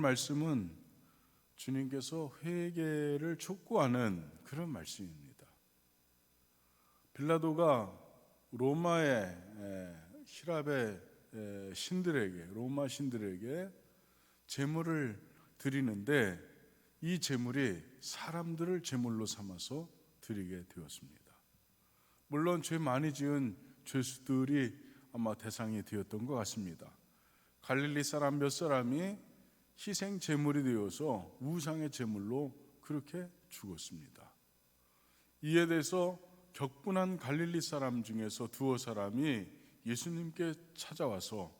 말씀은 주님께서 회개를 촉구하는 그런 말씀입니다. 빌라도가 로마의 에, 히랍의 에, 신들에게 로마 신들에게 제물을 드리는데 이 제물이 사람들을 제물로 삼아서 드리게 되었습니다. 물론 죄 많이 지은 죄수들이 아마 대상이 되었던 것 같습니다. 갈릴리 사람 몇 사람이 희생 제물이 되어서 우상의 제물로 그렇게 죽었습니다. 이에 대해서 격분한 갈릴리 사람 중에서 두어 사람이 예수님께 찾아와서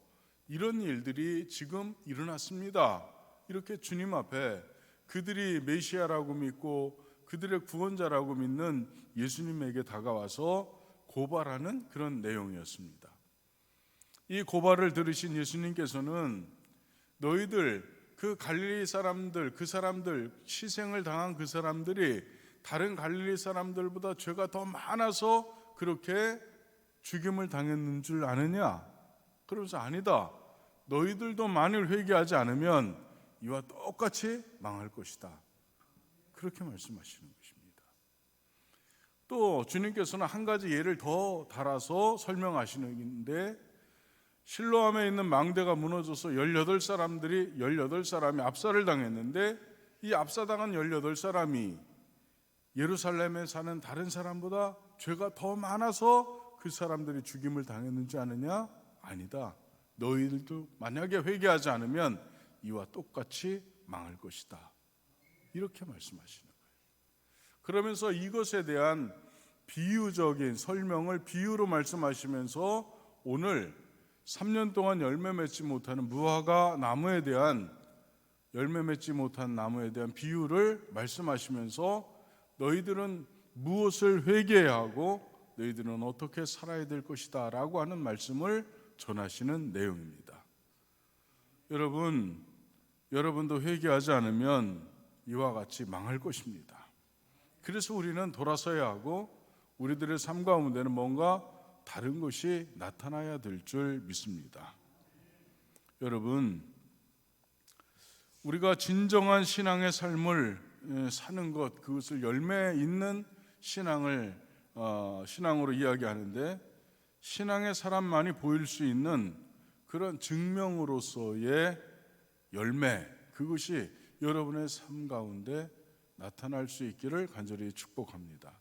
이런 일들이 지금 일어났습니다. 이렇게 주님 앞에 그들이 메시아라고 믿고 그들의 구원자라고 믿는 예수님에게 다가와서 고발하는 그런 내용이었습니다. 이 고발을 들으신 예수님께서는 너희들 그 갈릴리 사람들 그 사람들 희생을 당한 그 사람들이 다른 갈릴리 사람들보다 죄가 더 많아서 그렇게 죽임을 당했는 줄 아느냐? 그러면서 아니다. 너희들도 만일 회개하지 않으면 이와 똑같이 망할 것이다. 그렇게 말씀하시는 것입니다. 또 주님께서는 한 가지 예를 더 달아서 설명하시는데 실로암에 있는 망대가 무너져서 18사람들이 18사람이 압사를 당했는데 이 압사당한 18사람이 예루살렘에 사는 다른 사람보다 죄가 더 많아서 그 사람들이 죽임을 당했는지 아느냐? 아니다. 너희들도 만약에 회개하지 않으면 이와 똑같이 망할 것이다. 이렇게 말씀하시는 거예요. 그러면서 이것에 대한 비유적인 설명을 비유로 말씀하시면서 오늘 3년 동안 열매 맺지 못하는 무화과 나무에 대한 열매 맺지 못한 나무에 대한 비유를 말씀하시면서 너희들은 무엇을 회개해야 하고 너희들은 어떻게 살아야 될 것이다 라고 하는 말씀을 전하시는 내용입니다. 여러분, 여러분도 회개하지 않으면 이와 같이 망할 것입니다. 그래서 우리는 돌아서야 하고 우리들의 삶 가운데는 뭔가 다른 것이 나타나야 될 줄 믿습니다. 여러분, 우리가 진정한 신앙의 삶을 사는 것, 그것을 열매 있는 신앙을 어, 신앙으로 이야기하는데 신앙의 사람만이 보일 수 있는 그런 증명으로서의 열매, 그것이 여러분의 삶 가운데 나타날 수 있기를 간절히 축복합니다.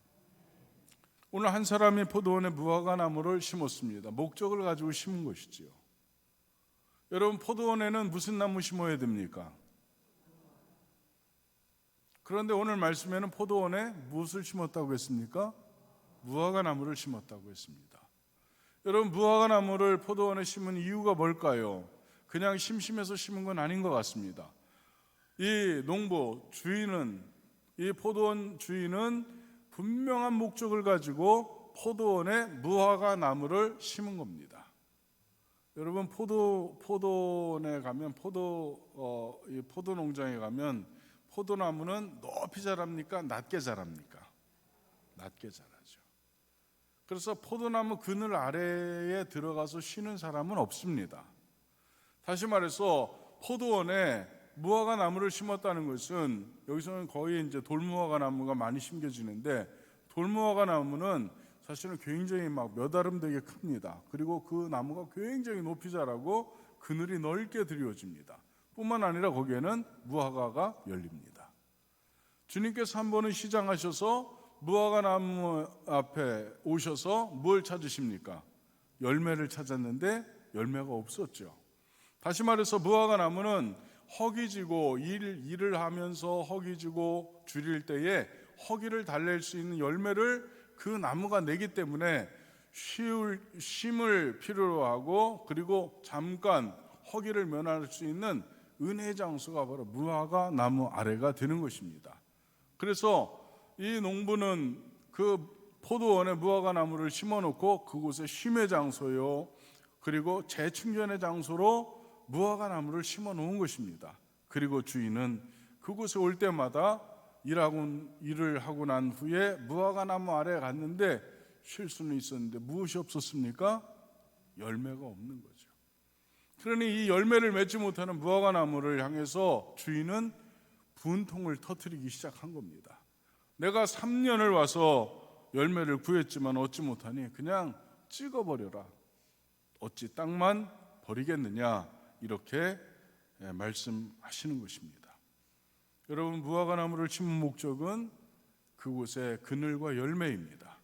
오늘 한 사람이 포도원에 무화과 나무를 심었습니다. 목적을 가지고 심은 것이지요. 여러분 포도원에는 무슨 나무 심어야 됩니까? 그런데 오늘 말씀에는 포도원에 무엇을 심었다고 했습니까? 무화과 나무를 심었다고 했습니다. 여러분 무화과 나무를 포도원에 심은 이유가 뭘까요? 그냥 심심해서 심은 건 아닌 것 같습니다. 이 농부 주인은 이 포도원 주인은 분명한 목적을 가지고 포도원에 무화과 나무를 심은 겁니다. 여러분 포도 포도원에 가면 포도 어, 이 포도 농장에 가면 포도나무는 높이 자랍니까? 낮게 자랍니까? 낮게 자라죠. 그래서 포도나무 그늘 아래에 들어가서 쉬는 사람은 없습니다. 다시 말해서 포도원에 무화과 나무를 심었다는 것은 여기서는 거의 이제 돌무화과 나무가 많이 심겨지는데 돌무화과 나무는 사실은 굉장히 막 몇 아름 되게 큽니다. 그리고 그 나무가 굉장히 높이 자라고 그늘이 넓게 드리워집니다. 뿐만 아니라 거기에는 무화과가 열립니다. 주님께서 한 번은 시장하셔서 무화과 나무 앞에 오셔서 뭘 찾으십니까? 열매를 찾았는데 열매가 없었죠. 다시 말해서 무화과 나무는 허기지고 일, 일을 하면서 허기지고 줄일 때에 허기를 달랠 수 있는 열매를 그 나무가 내기 때문에 쉬울, 쉼을 필요로 하고 그리고 잠깐 허기를 면할 수 있는 은혜 장소가 바로 무화과 나무 아래가 되는 것입니다. 그래서 이 농부는 그 포도원에 무화과 나무를 심어놓고 그곳에 쉼의 장소요 그리고 재충전의 장소로 무화과 나무를 심어 놓은 것입니다. 그리고 주인은 그곳에 올 때마다 일하고 일을 하고 난 후에 무화과 나무 아래 갔는데 쉴 수는 있었는데 무엇이 없었습니까? 열매가 없는 거죠. 그러니 이 열매를 맺지 못하는 무화과 나무를 향해서 주인은 분통을 터뜨리기 시작한 겁니다. 내가 3년을 와서 열매를 구했지만 얻지 못하니 그냥 찍어버려라. 어찌 땅만 버리겠느냐 이렇게 예, 말씀하시는 것입니다. 여러분 무화과 나무를 심은 목적은 그곳의 그늘과 열매입니다.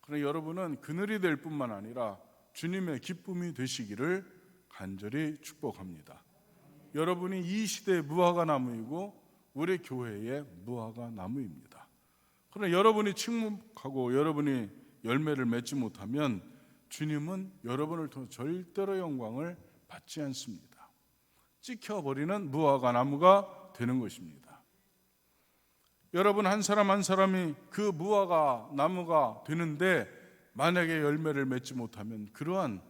그러나 여러분은 그늘이 될 뿐만 아니라 주님의 기쁨이 되시기를 간절히 축복합니다. 여러분이 이 시대의 무화과 나무이고 우리 교회의 무화과 나무입니다. 그러나 여러분이 침묵하고 여러분이 열매를 맺지 못하면 주님은 여러분을 통해 절대로 영광을 받지 않습니다. 찍혀버리는 무화과 나무가 되는 것입니다. 여러분 한 사람 한 사람이 그 무화과 나무가 되는데 만약에 열매를 맺지 못하면 그러한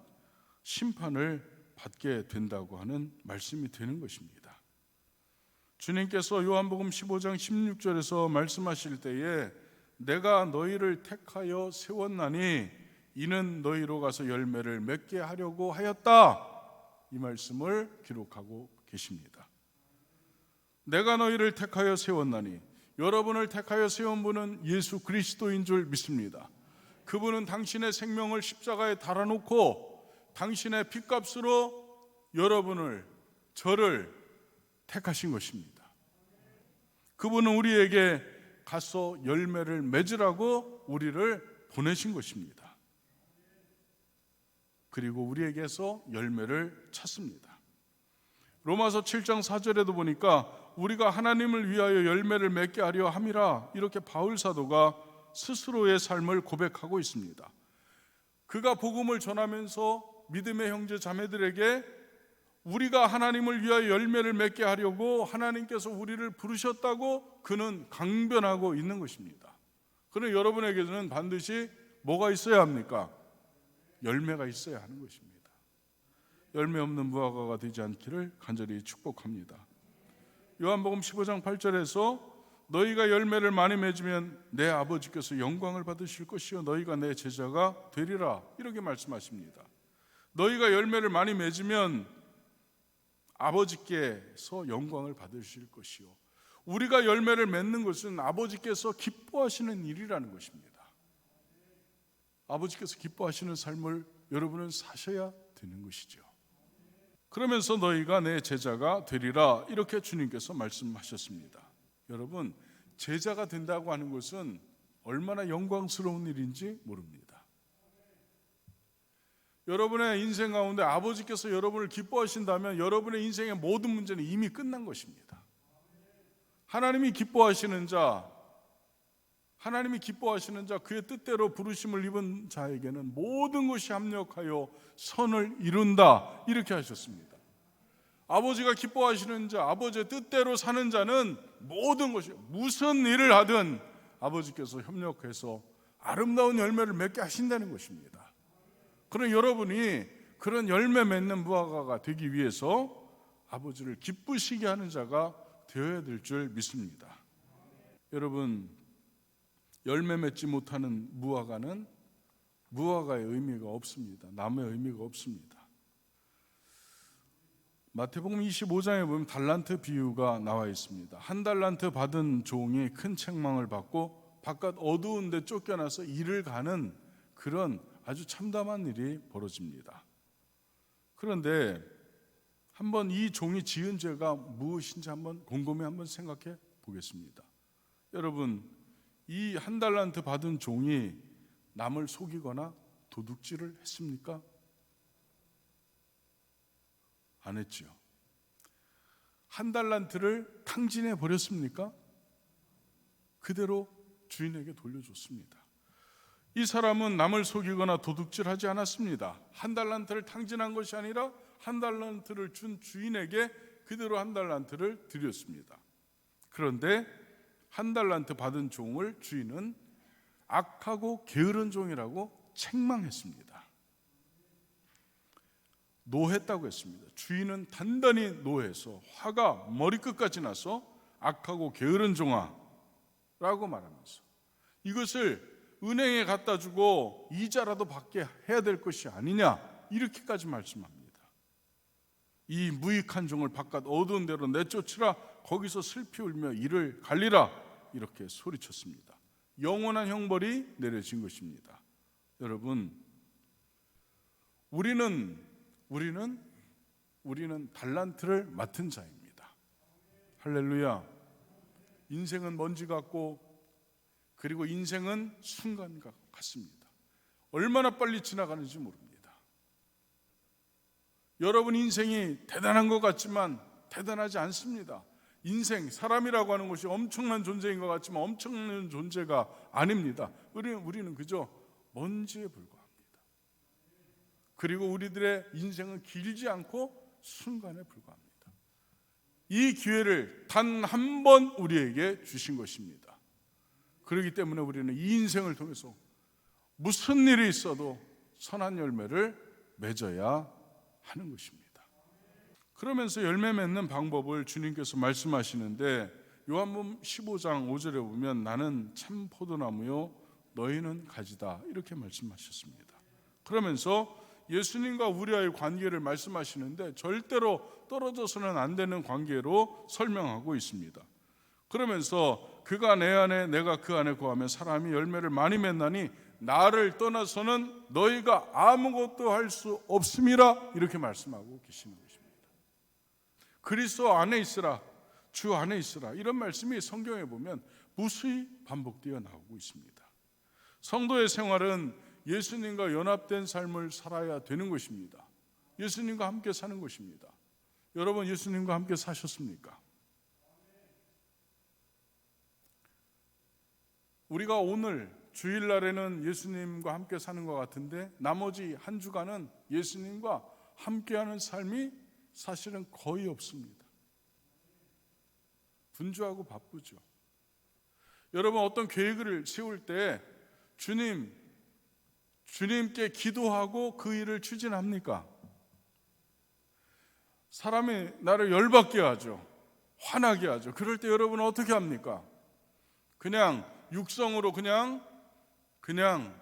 심판을 받게 된다고 하는 말씀이 되는 것입니다. 주님께서 요한복음 15장 16절에서 말씀하실 때에 내가 너희를 택하여 세웠나니 이는 너희로 가서 열매를 맺게 하려고 하였다. 이 말씀을 기록하고 계십니다. 내가 너희를 택하여 세웠나니 여러분을 택하여 세운 분은 예수 그리스도인 줄 믿습니다. 그분은 당신의 생명을 십자가에 달아놓고 당신의 핏값으로 여러분을 저를 택하신 것입니다. 그분은 우리에게 가서 열매를 맺으라고 우리를 보내신 것입니다. 그리고 우리에게서 열매를 찾습니다. 로마서 7장 4절에도 보니까 우리가 하나님을 위하여 열매를 맺게 하려 함이라 이렇게 바울 사도가 스스로의 삶을 고백하고 있습니다. 그가 복음을 전하면서 믿음의 형제 자매들에게 우리가 하나님을 위하여 열매를 맺게 하려고 하나님께서 우리를 부르셨다고 그는 강변하고 있는 것입니다. 그러나 여러분에게는 반드시 뭐가 있어야 합니까? 열매가 있어야 하는 것입니다. 열매 없는 무화과가 되지 않기를 간절히 축복합니다. 요한복음 15장 8절에서 너희가 열매를 많이 맺으면 내 아버지께서 영광을 받으실 것이요 너희가 내 제자가 되리라 이렇게 말씀하십니다. 너희가 열매를 많이 맺으면 아버지께서 영광을 받으실 것이요 우리가 열매를 맺는 것은 아버지께서 기뻐하시는 일이라는 것입니다. 아버지께서 기뻐하시는 삶을 여러분은 사셔야 되는 것이죠. 그러면서 너희가 내 제자가 되리라 이렇게 주님께서 말씀하셨습니다. 여러분 제자가 된다고 하는 것은 얼마나 영광스러운 일인지 모릅니다. 여러분의 인생 가운데 아버지께서 여러분을 기뻐하신다면 여러분의 인생의 모든 문제는 이미 끝난 것입니다. 하나님이 기뻐하시는 자, 하나님이 기뻐하시는 자, 그의 뜻대로 부르심을 입은 자에게는 모든 것이 합력하여 선을 이룬다. 이렇게 하셨습니다. 아버지가 기뻐하시는 자, 아버지의 뜻대로 사는 자는 모든 것이 무슨 일을 하든 아버지께서 협력해서 아름다운 열매를 맺게 하신다는 것입니다. 그럼 여러분이 그런 열매 맺는 무화과가 되기 위해서 아버지를 기쁘시게 하는 자가 되어야 될 줄 믿습니다. 여러분 열매 맺지 못하는 무화과는 무화과의 의미가 없습니다. 나무의 의미가 없습니다. 마태복음 25장에 보면 달란트 비유가 나와 있습니다. 한 달란트 받은 종이 큰 책망을 받고 바깥 어두운 데 쫓겨나서 일을 가는 그런 아주 참담한 일이 벌어집니다. 그런데 한번 이 종이 지은 죄가 무엇인지 한번 곰곰이 한번 생각해 보겠습니다. 여러분, 이 한 달란트 받은 종이 남을 속이거나 도둑질을 했습니까? 안 했죠. 한 달란트를 탕진해 버렸습니까? 그대로 주인에게 돌려줬습니다. 이 사람은 남을 속이거나 도둑질하지 않았습니다. 한 달란트를 탕진한 것이 아니라 한 달란트를 준 주인에게 그대로 한 달란트를 드렸습니다. 그런데 한 달란트 받은 종을 주인은 악하고 게으른 종이라고 책망했습니다. 노했다고 했습니다. 주인은 단단히 노해서 화가 머리끝까지 나서 악하고 게으른 종아 라고 말하면서 이것을 은행에 갖다 주고 이자라도 받게 해야 될 것이 아니냐 이렇게까지 말씀합니다. 이 무익한 종을 바깥 어두운 데로 내쫓으라 거기서 슬피 울며 이를 갈리라 이렇게 소리쳤습니다. 영원한 형벌이 내려진 것입니다. 여러분 우리는 우리는 우리는 달란트를 맡은 자입니다. 할렐루야. 인생은 먼지 같고 그리고 인생은 순간 같습니다. 얼마나 빨리 지나가는지 모릅니다. 여러분 인생이 대단한 것 같지만 대단하지 않습니다. 인생, 사람이라고 하는 것이 엄청난 존재인 것 같지만 엄청난 존재가 아닙니다. 우리는, 우리는 그저 먼지에 불과합니다. 그리고 우리들의 인생은 길지 않고 순간에 불과합니다. 이 기회를 단 한 번 우리에게 주신 것입니다. 그렇기 때문에 우리는 이 인생을 통해서 무슨 일이 있어도 선한 열매를 맺어야 하는 것입니다. 그러면서 열매 맺는 방법을 주님께서 말씀하시는데 요한복음 15장 5절에 보면 나는 참 포도나무요 너희는 가지다 이렇게 말씀하셨습니다. 그러면서 예수님과 우리와의 관계를 말씀하시는데 절대로 떨어져서는 안 되는 관계로 설명하고 있습니다. 그러면서 그가 내 안에 내가 그 안에 거하면 사람이 열매를 많이 맺나니 나를 떠나서는 너희가 아무것도 할 수 없음이라 이렇게 말씀하고 계시는 것입니다. 그리스도 안에 있으라 주 안에 있으라 이런 말씀이 성경에 보면 무수히 반복되어 나오고 있습니다. 성도의 생활은 예수님과 연합된 삶을 살아야 되는 것입니다. 예수님과 함께 사는 것입니다. 여러분 예수님과 함께 사셨습니까? 우리가 오늘 주일날에는 예수님과 함께 사는 것 같은데 나머지 한 주간은 예수님과 함께하는 삶이 사실은 거의 없습니다. 분주하고 바쁘죠. 여러분 어떤 계획을 세울 때 주님 주님께 기도하고 그 일을 추진합니까? 사람이 나를 열받게 하죠. 화나게 하죠. 그럴 때 여러분은 어떻게 합니까? 그냥 육성으로 그냥 그냥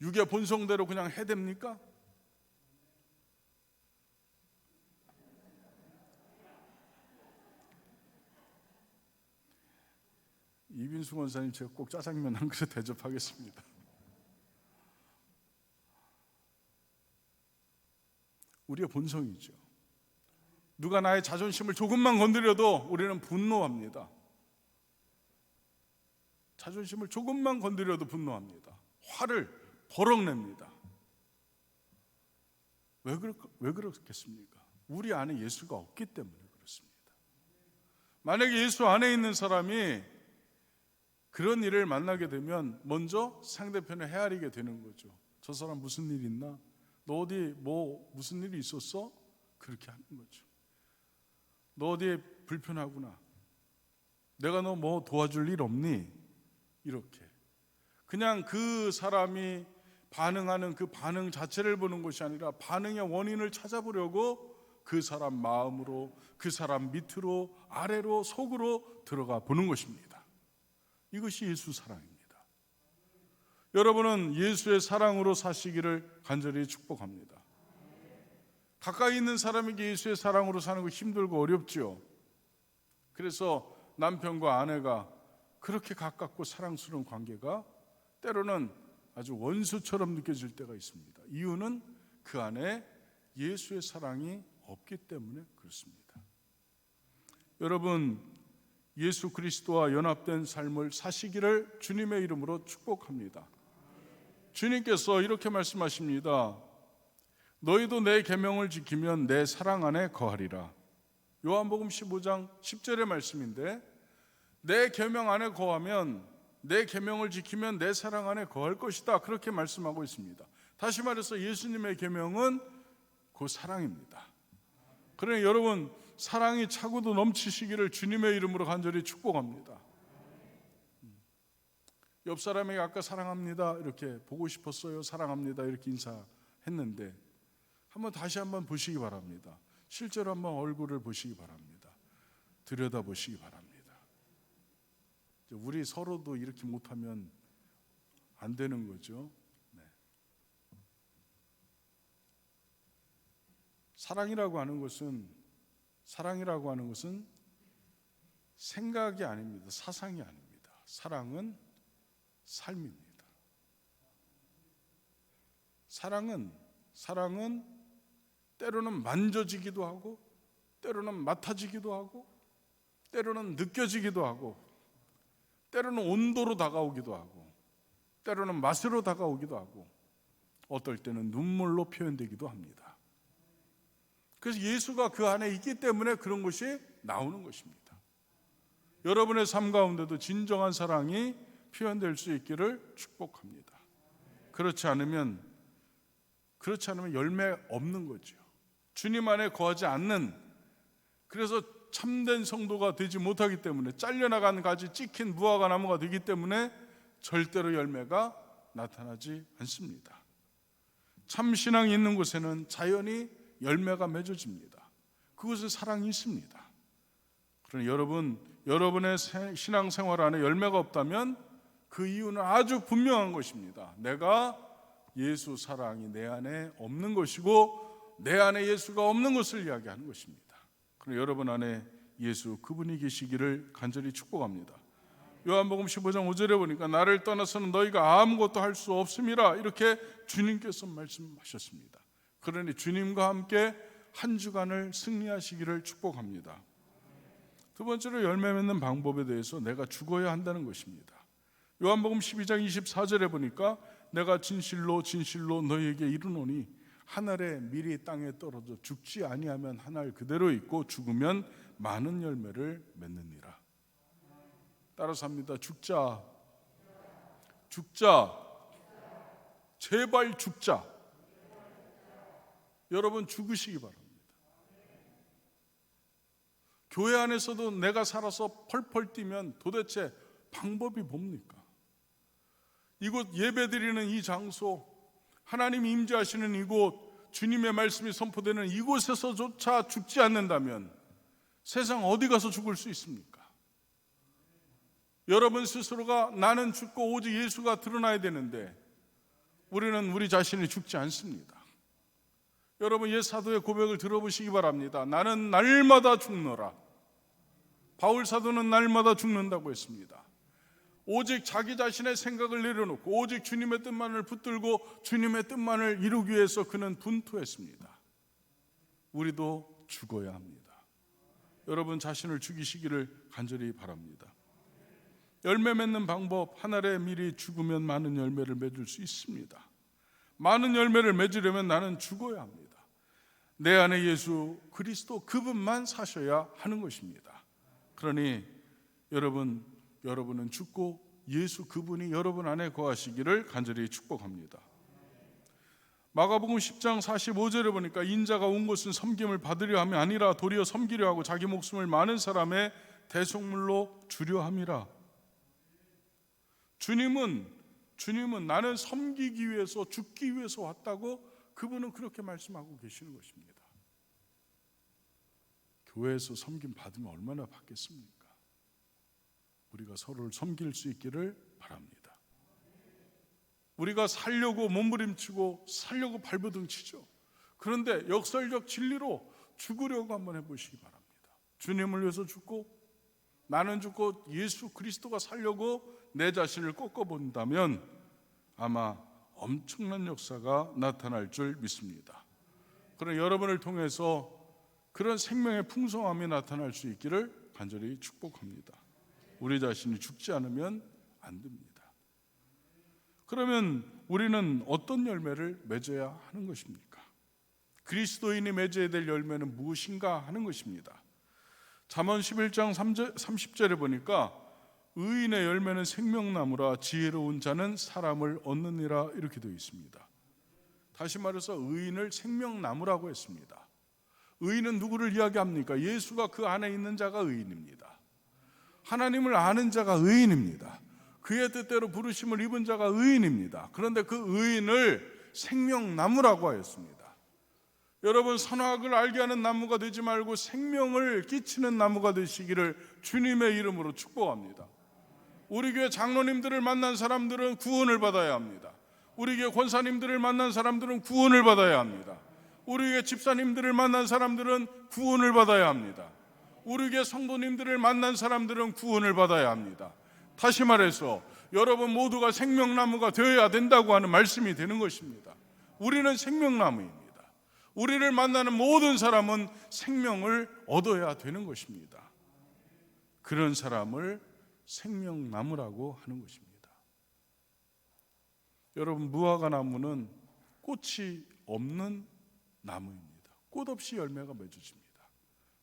육의 본성대로 그냥 해댑니까? 이빈수 원사님 제가 꼭 짜장면 한 그릇 대접하겠습니다. 우리의 본성이죠. 누가 나의 자존심을 조금만 건드려도 우리는 분노합니다. 자존심을 조금만 건드려도 분노합니다. 화를 버럭 냅니다. 왜, 그렇, 왜 그렇겠습니까? 우리 안에 예수가 없기 때문에 그렇습니다. 만약에 예수 안에 있는 사람이 그런 일을 만나게 되면 먼저 상대편을 헤아리게 되는 거죠. 저 사람 무슨 일 있나? 너 어디 뭐 무슨 일이 있었어? 그렇게 하는 거죠. 너 어디에 불편하구나. 내가 너 뭐 도와줄 일 없니? 이렇게. 그냥 그 사람이 반응하는 그 반응 자체를 보는 것이 아니라 반응의 원인을 찾아보려고 그 사람 마음으로 그 사람 밑으로 아래로 속으로 들어가 보는 것입니다. 이것이 예수 사랑입니다. 여러분은 예수의 사랑으로 사시기를 간절히 축복합니다. 가까이 있는 사람에게 예수의 사랑으로 사는 거 힘들고 어렵지요. 그래서 남편과 아내가 그렇게 가깝고 사랑스러운 관계가 때로는 아주 원수처럼 느껴질 때가 있습니다. 이유는 그 안에 예수의 사랑이 없기 때문에 그렇습니다. 여러분, 예수 그리스도와 연합된 삶을 사시기를 주님의 이름으로 축복합니다. 주님께서 이렇게 말씀하십니다. 너희도 내 계명을 지키면 내 사랑 안에 거하리라. 요한복음 15장 10절의 말씀인데 내 계명 안에 거하면 내 계명을 지키면 내 사랑 안에 거할 것이다. 그렇게 말씀하고 있습니다. 다시 말해서 예수님의 계명은 그 사랑입니다. 그러니 여러분 사랑이 차고도 넘치시기를 주님의 이름으로 간절히 축복합니다. 옆 사람에게 아까 사랑합니다 이렇게 보고 싶었어요 사랑합니다 이렇게 인사했는데 한번 다시 한번 보시기 바랍니다. 실제로 한번 얼굴을 보시기 바랍니다. 들여다 보시기 바랍니다. 우리 서로도 이렇게 못하면 안 되는 거죠. 네. 사랑이라고 하는 것은 사랑이라고 하는 것은 생각이 아닙니다. 사상이 아닙니다. 사랑은 삶입니다. 사랑은 사랑은 때로는 만져지기도 하고 때로는 맡아지기도 하고 때로는 느껴지기도 하고 때로는 온도로 다가오기도 하고 때로는 맛으로 다가오기도 하고 어떨 때는 눈물로 표현되기도 합니다. 그래서 예수가 그 안에 있기 때문에 그런 것이 나오는 것입니다. 여러분의 삶 가운데도 진정한 사랑이 표현될 수 있기를 축복합니다. 그렇지 않으면 그렇지 않으면 열매 없는 거죠. 주님 안에 거하지 않는 그래서 참된 성도가 되지 못하기 때문에 잘려나간 가지 찍힌 무화과 나무가 되기 때문에 절대로 열매가 나타나지 않습니다. 참 신앙이 있는 곳에는 자연히 열매가 맺어집니다. 그것은 사랑이 있습니다. 그러나 여러분, 여러분의 세- 신앙 생활 안에 열매가 없다면 그 이유는 아주 분명한 것입니다. 내가 예수 사랑이 내 안에 없는 것이고 내 안에 예수가 없는 것을 이야기하는 것입니다. 그러나 여러분 안에 예수 그분이 계시기를 간절히 축복합니다. 요한복음 15장 5절에 보니까 나를 떠나서는 너희가 아무것도 할 수 없음이라 이렇게 주님께서 말씀하셨습니다. 그러니 주님과 함께 한 주간을 승리하시기를 축복합니다. 두 번째로 열매 맺는 방법에 대해서 내가 죽어야 한다는 것입니다. 요한복음 12장 24절에 보니까 내가 진실로 진실로 너희에게 이르노니 하늘에 미리 땅에 떨어져 죽지 아니하면 하늘 그대로 있고 죽으면 많은 열매를 맺느니라. 따라서 합니다. 죽자. 죽자. 제발 죽자. 여러분 죽으시기 바랍니다. 교회 안에서도 내가 살아서 펄펄 뛰면 도대체 방법이 뭡니까? 이곳 예배드리는 이 장소, 하나님 임재하시는 이곳, 주님의 말씀이 선포되는 이곳에서조차 죽지 않는다면 세상 어디 가서 죽을 수 있습니까? 여러분 스스로가 나는 죽고 오직 예수가 드러나야 되는데 우리는 우리 자신이 죽지 않습니다. 여러분 옛 사도의 고백을 들어보시기 바랍니다. 나는 날마다 죽노라. 바울 사도는 날마다 죽는다고 했습니다. 오직 자기 자신의 생각을 내려놓고 오직 주님의 뜻만을 붙들고 주님의 뜻만을 이루기 위해서 그는 분투했습니다. 우리도 죽어야 합니다. 여러분 자신을 죽이시기를 간절히 바랍니다. 열매 맺는 방법 하나에 미리 죽으면 많은 열매를 맺을 수 있습니다. 많은 열매를 맺으려면 나는 죽어야 합니다. 내 안에 예수 그리스도 그분만 사셔야 하는 것입니다. 그러니 여러분 여러분은 죽고 예수 그분이 여러분 안에 거하시기를 간절히 축복합니다. 마가복음 10장 45절에 보니까 인자가 온 것은 섬김을 받으려 함이 아니라 도리어 섬기려 하고 자기 목숨을 많은 사람의 대속물로 주려 함이라. 주님은 주님은 나는 섬기기 위해서 죽기 위해서 왔다고 그분은 그렇게 말씀하고 계시는 것입니다. 교회에서 섬김 받으면 얼마나 받겠습니까? 우리가 서로를 섬길 수 있기를 바랍니다. 우리가 살려고 몸부림치고 살려고 발버둥 치죠. 그런데 역설적 진리로 죽으려고 한번 해보시기 바랍니다. 주님을 위해서 죽고 나는 죽고 예수 그리스도가 살려고 내 자신을 꺾어본다면 아마 엄청난 역사가 나타날 줄 믿습니다. 그런 여러분을 통해서 그런 생명의 풍성함이 나타날 수 있기를 간절히 축복합니다. 우리 자신이 죽지 않으면 안 됩니다. 그러면 우리는 어떤 열매를 맺어야 하는 것입니까? 그리스도인이 맺어야 될 열매는 무엇인가 하는 것입니다. 잠언 11장 30절에 보니까 의인의 열매는 생명나무라 지혜로운 자는 사람을 얻느니라 이렇게 되어 있습니다. 다시 말해서 의인을 생명나무라고 했습니다. 의인은 누구를 이야기합니까? 예수가 그 안에 있는 자가 의인입니다. 하나님을 아는 자가 의인입니다. 그의 뜻대로 부르심을 입은 자가 의인입니다. 그런데 그 의인을 생명나무라고 하였습니다. 여러분 선악을 알게 하는 나무가 되지 말고 생명을 끼치는 나무가 되시기를 주님의 이름으로 축복합니다. 우리 교회 장로님들을 만난 사람들은 구원을 받아야 합니다. 우리 교회 권사님들을 만난 사람들은 구원을 받아야 합니다. 우리의 집사님들을 만난 사람들은 구원을 받아야 합니다. 우리의 성도님들을 만난 사람들은 구원을 받아야 합니다. 다시 말해서 여러분 모두가 생명나무가 되어야 된다고 하는 말씀이 되는 것입니다. 우리는 생명나무입니다. 우리를 만나는 모든 사람은 생명을 얻어야 되는 것입니다. 그런 사람을 생명나무라고 하는 것입니다. 여러분 무화과 나무는 꽃이 없는 나무입니다. 꽃 없이 열매가 맺어집니다.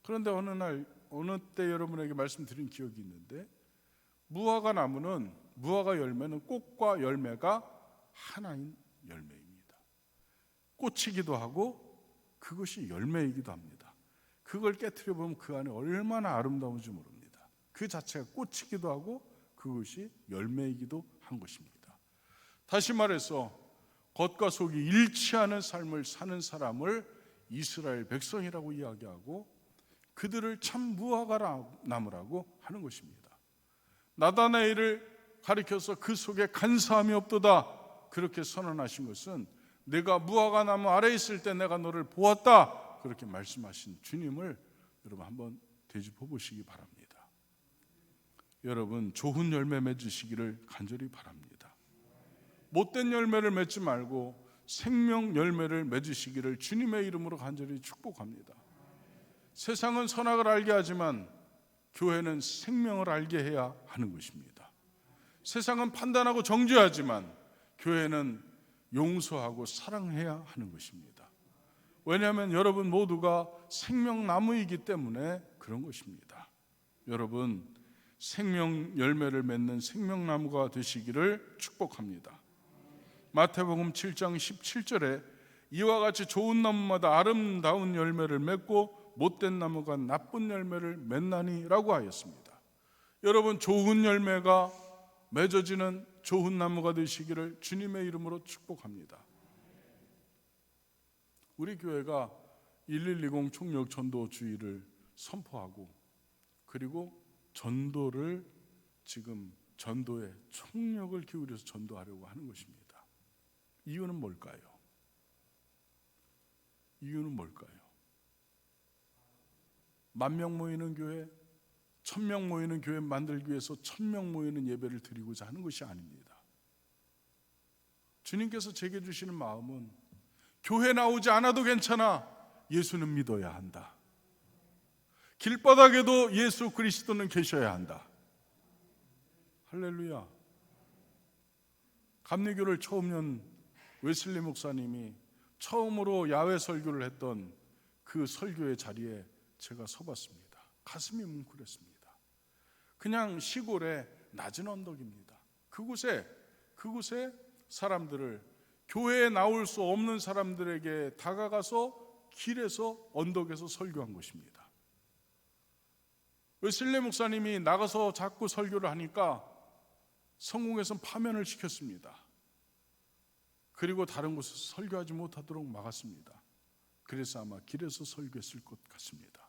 그런데 어느 날 어느 때 여러분에게 말씀드린 기억이 있는데 무화과 나무는 무화과 열매는 꽃과 열매가 하나인 열매입니다. 꽃이기도 하고 그것이 열매이기도 합니다. 그걸 깨뜨려 보면 그 안에 얼마나 아름다운지 모릅니다. 그 자체가 꽃이기도 하고 그것이 열매이기도 한 것입니다. 다시 말해서 겉과 속이 일치하는 삶을 사는 사람을 이스라엘 백성이라고 이야기하고 그들을 참 무화과 나무라고 하는 것입니다. 나다나엘을 가리켜서 그 속에 간사함이 없도다 그렇게 선언하신 것은 내가 무화과 나무 아래 있을 때 내가 너를 보았다 그렇게 말씀하신 주님을 여러분 한번 되짚어 보시기 바랍니다. 여러분 좋은 열매 맺으시기를 간절히 바랍니다. 못된 열매를 맺지 말고 생명 열매를 맺으시기를 주님의 이름으로 간절히 축복합니다. 세상은 선악을 알게 하지만 교회는 생명을 알게 해야 하는 것입니다. 세상은 판단하고 정죄하지만 교회는 용서하고 사랑해야 하는 것입니다. 왜냐하면 여러분 모두가 생명나무이기 때문에 그런 것입니다. 여러분 생명 열매를 맺는 생명나무가 되시기를 축복합니다. 마태복음 7장 17절에 이와 같이 좋은 나무마다 아름다운 열매를 맺고 못된 나무가 나쁜 열매를 맺나니라고 하였습니다. 여러분 좋은 열매가 맺어지는 좋은 나무가 되시기를 주님의 이름으로 축복합니다. 우리 교회가 1120 총력 전도 주의를 선포하고 그리고 전도를 지금 전도에 총력을 기울여서 전도하려고 하는 것입니다. 이유는 뭘까요? 이유는 뭘까요? 만 명 모이는 교회, 천 명 모이는 교회 만들기 위해서 천 명 모이는 예배를 드리고자 하는 것이 아닙니다. 주님께서 제게 주시는 마음은 교회 나오지 않아도 괜찮아. 예수는 믿어야 한다. 길바닥에도 예수 그리스도는 계셔야 한다. 할렐루야. 감리교를 처음 연 웨슬리 목사님이 처음으로 야외 설교를 했던 그 설교의 자리에 제가 서봤습니다. 가슴이 뭉클했습니다. 그냥 시골의 낮은 언덕입니다. 그곳에 그곳에 사람들을 교회에 나올 수 없는 사람들에게 다가가서 길에서 언덕에서 설교한 것입니다. 웨슬레 목사님이 나가서 자꾸 설교를 하니까 성공해서 파면을 시켰습니다. 그리고 다른 곳에서 설교하지 못하도록 막았습니다. 그래서 아마 길에서 설교했을 것 같습니다.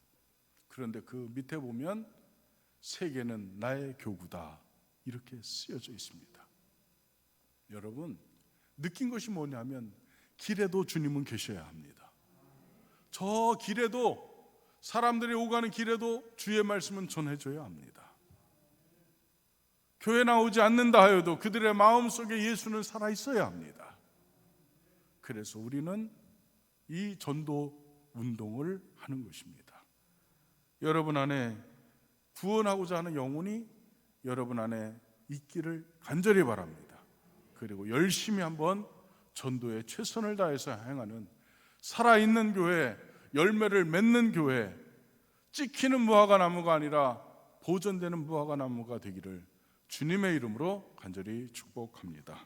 그런데 그 밑에 보면 세계는 나의 교구다 이렇게 쓰여져 있습니다. 여러분 느낀 것이 뭐냐면 길에도 주님은 계셔야 합니다. 저 길에도 사람들이 오가는 길에도 주의 말씀은 전해줘야 합니다. 교회 나오지 않는다 하여도 그들의 마음 속에 예수는 살아 있어야 합니다. 그래서 우리는 이 전도 운동을 하는 것입니다. 여러분 안에 구원하고자 하는 영혼이 여러분 안에 있기를 간절히 바랍니다. 그리고 열심히 한번 전도에 최선을 다해서 행하는 살아있는 교회, 열매를 맺는 교회, 찍히는 무화과 나무가 아니라 보존되는 무화과 나무가 되기를 주님의 이름으로 간절히 축복합니다.